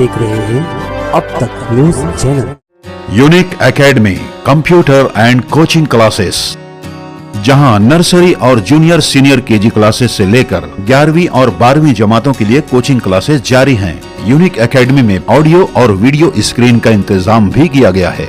देख रहे हैं अब तक news channel. Unique academy, computer and coaching classes, जहाँ नर्सरी और जूनियर सीनियर केजी क्लासेस से लेकर 11वीं और 12वीं जमातों के लिए कोचिंग क्लासेस जारी हैं। यूनिक एकेडमी में ऑडियो और वीडियो स्क्रीन का इंतज़ाम भी किया गया है।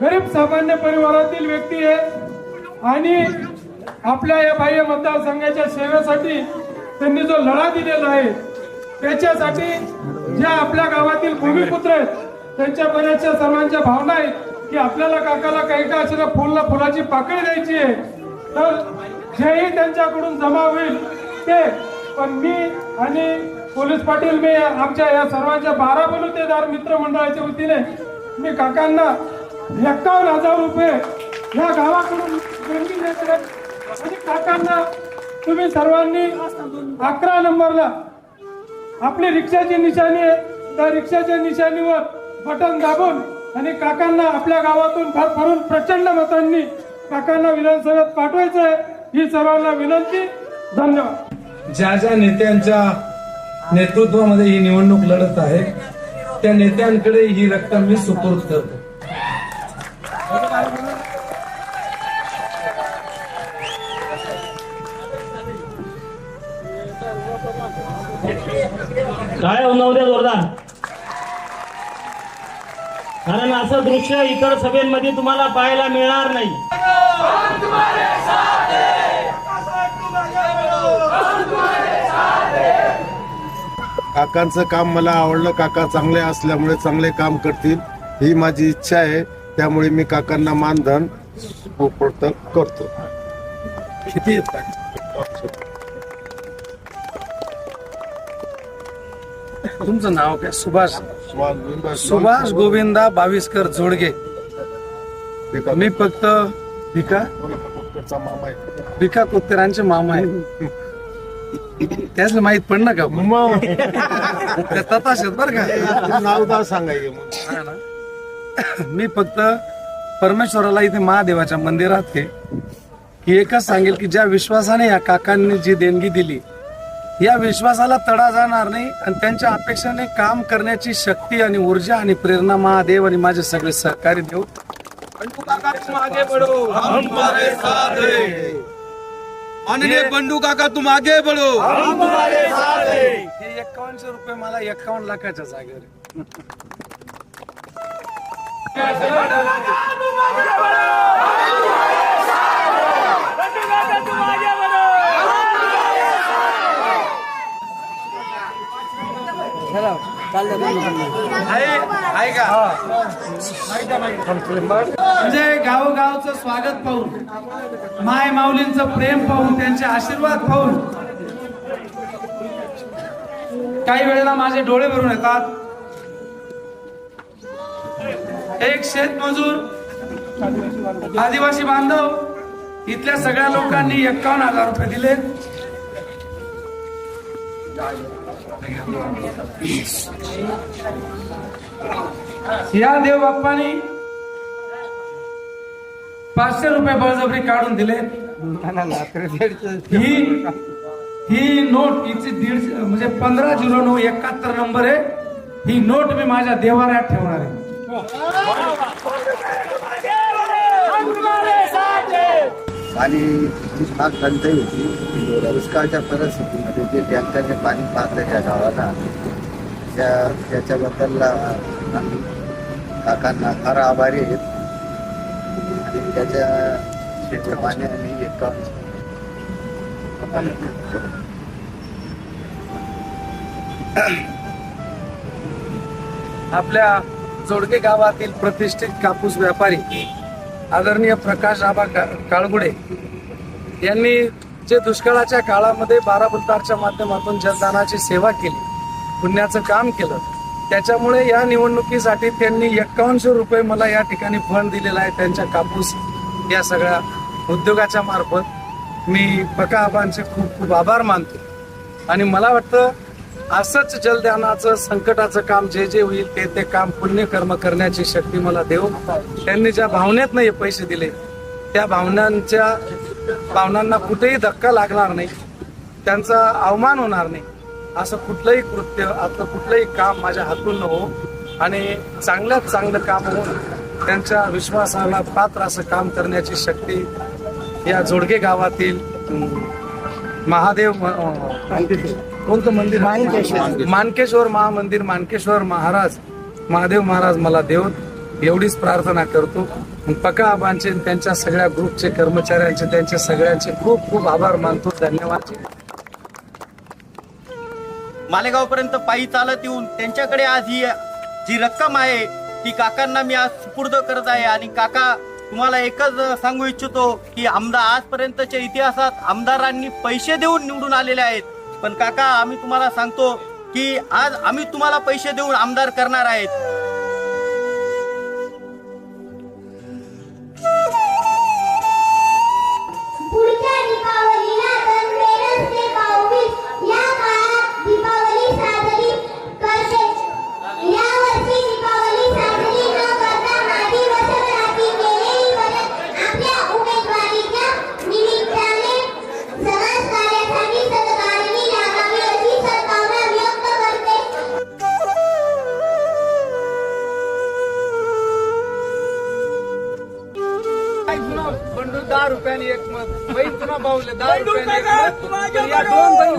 गरीब सामान्य परिवारातील व्यक्ती आहे आणि आपल्या या बाह्य मतदारसंघाच्या सेवेसाठी त्यांनी जो लढा दिलेला आहे त्याच्यासाठी ज्या आपल्या गावातील भूमिपुत्र आहेत त्यांच्या बऱ्याचशा सर्वांच्या भावना आहेत की आपल्याला काकाला काही का असेल फुलला फुलाची पाकळी द्यायची आहे तर जेही त्यांच्याकडून जमा होईल ते पण मी आणि पोलीस पाटील मी आमच्या या सर्वांच्या बारा बलुतेदार मित्रमंडळाच्या वतीने मी काकांना एकावन्न हजार रुपये या गावाकडून देणगी देत आणि काकांना तुम्ही सर्वांनी अकरा नंबरला आपली रिक्षाची निशाणी आहे. त्या रिक्षाच्या निशाणीवर बटन दाबून आणि काकांना आपल्या गावातून भरभरून प्रचंड मतांनी काकांना विधानसभेत पाठवायचं आहे. ही सर्वांना विनंती. धन्यवाद. ज्या ज्या नेत्यांच्या नेतृत्वामध्ये ही निवडणूक लढत आहे त्या नेत्यांकडे ही रक्कम मी सुपूर्द करतो. काय होऊ द्या जोरदार? कारण असं दृश्य इतर सभेमध्ये तुम्हाला पाहायला मिळणार नाही. काकांचं काम मला आवडलं. काका चांगले असल्यामुळे चांगले काम करतील ही माझी इच्छा आहे. त्यामुळे मी काकांना मानधन करतो. किती तुमचं नाव काय? सुभाष. सुभाष गोविंदा बावीसकर. जोडगे. मी फक्त भिका? भिका कोत्तेरांचे मामा आहे. त्याच माहीत पडलं का? त्या तथाशेत बर का? नाव सांगायचे मी फक्त परमेश्वराला इथे महादेवाच्या मंदिरात आहे. की एकच सांगेल की ज्या विश्वासाने या काकांनी जी देणगी दिली या विश्वासाला तडा जाणार नाही आणि त्यांच्या अपेक्षाने काम करण्याची शक्ती आणि ऊर्जा आणि प्रेरणा महादेव आणि माझे सगळे सहकारी देऊ. माननीय बंडू काका तुम आगे बढ़ो. हे एक्कावनशे रुपये मला एक्कावन्न लाखाच्या जागेवर आहे. म्हणजे गावोगावचं स्वागत पाहून माय माऊलींचं प्रेम पाहून त्यांचे आशीर्वाद पाहून. काही वेळेला माझे डोळे भरून येतात. एक शेतमजूर आदिवासी बांधव इथल्या सगळ्या लोकांनी एक्कावन्न हजार रुपये दिले या देवबाप्पानी पाचशे रुपये बळजबरी काढून दिले. ही ही नोट हिची दीडशे म्हणजे पंधरा झिरो नऊ एकाहत्तर नंबर आहे. ही नोट मी माझ्या देवाऱ्यात ठेवणार आहे. पाणी खूप फार टंचाई होती दुष्काळच्या परिस्थितीमध्ये जे टँकरने पाणी पाहतं त्या गावाला त्या त्याच्याबद्दल आम्ही काकांना फार आभारी आहेत आणि त्याच्या शेतच्या पाणी आम्ही एका आपल्या जोडके गावातील प्रतिष्ठित कापूस व्यापारी आदरणीय प्रकाश आबा का- काळगुडे यांनी जे दुष्काळाच्या काळामध्ये बारा बुद्धारच्या माध्यमातून जनदानाची सेवा केली पुण्याचं काम केलं त्याच्यामुळे या निवडणुकीसाठी त्यांनी एक्कावनशे रुपये मला या ठिकाणी फंड दिलेला आहे. त्यांच्या कापूस या सगळ्या उद्योगाच्या मार्फत मी पका आबांचे खूप खूप आभार मानतो. आणि मला वाटतं असंच जलदानाचं संकटाचं काम जे जे होईल ते ते काम पुण्यकर्म करण्याची शक्ती मला देऊ. त्यांनी ज्या भावनेत हे पैसे दिले त्या भावनांच्या भावनांना कुठेही धक्का लागणार नाही. त्यांचा अवमान होणार नाही. असं कुठलंही कृत्य आपलं कुठलंही काम माझ्या हातून न हो आणि चांगल्यात चांगलं काम होऊन त्यांच्या विश्वासाला पात्र असं काम करण्याची शक्ती या जोडगे गावातील महादेव कोणतं मंदिर? मानकेश्वर. मानकेश्वर. महामंदिर मानकेश्वर महाराज. महादेव महाराज मला देव एवढीच प्रार्थना करतो. पका आबांचे आणि त्यांच्या सगळ्या ग्रुपचे कर्मचाऱ्यांचे त्यांचे सगळ्यांचे खूप खूप आभार मानतो. धन्यवाद. मालेगाव पर्यंत पायी चालत येऊन त्यांच्याकडे आज ही जी रक्कम आहे ती काकांना मी आज सुपूर्द करत आहे. आणि काका तुम्हाला एकच सांगू इच्छितो की आमदार आजपर्यंतच्या इतिहासात आमदारांनी पैसे देऊन निवडून आलेले आहेत. पण काका आम्ही तुम्हाला सांगतो की आज आम्ही तुम्हाला पैसे देऊन आमदार करणार आहेत. बंडू दहा रुपयाने एक मत. बहीण पुन्हा पावले दहा रुपयाने एक मत. या दोन बहिणी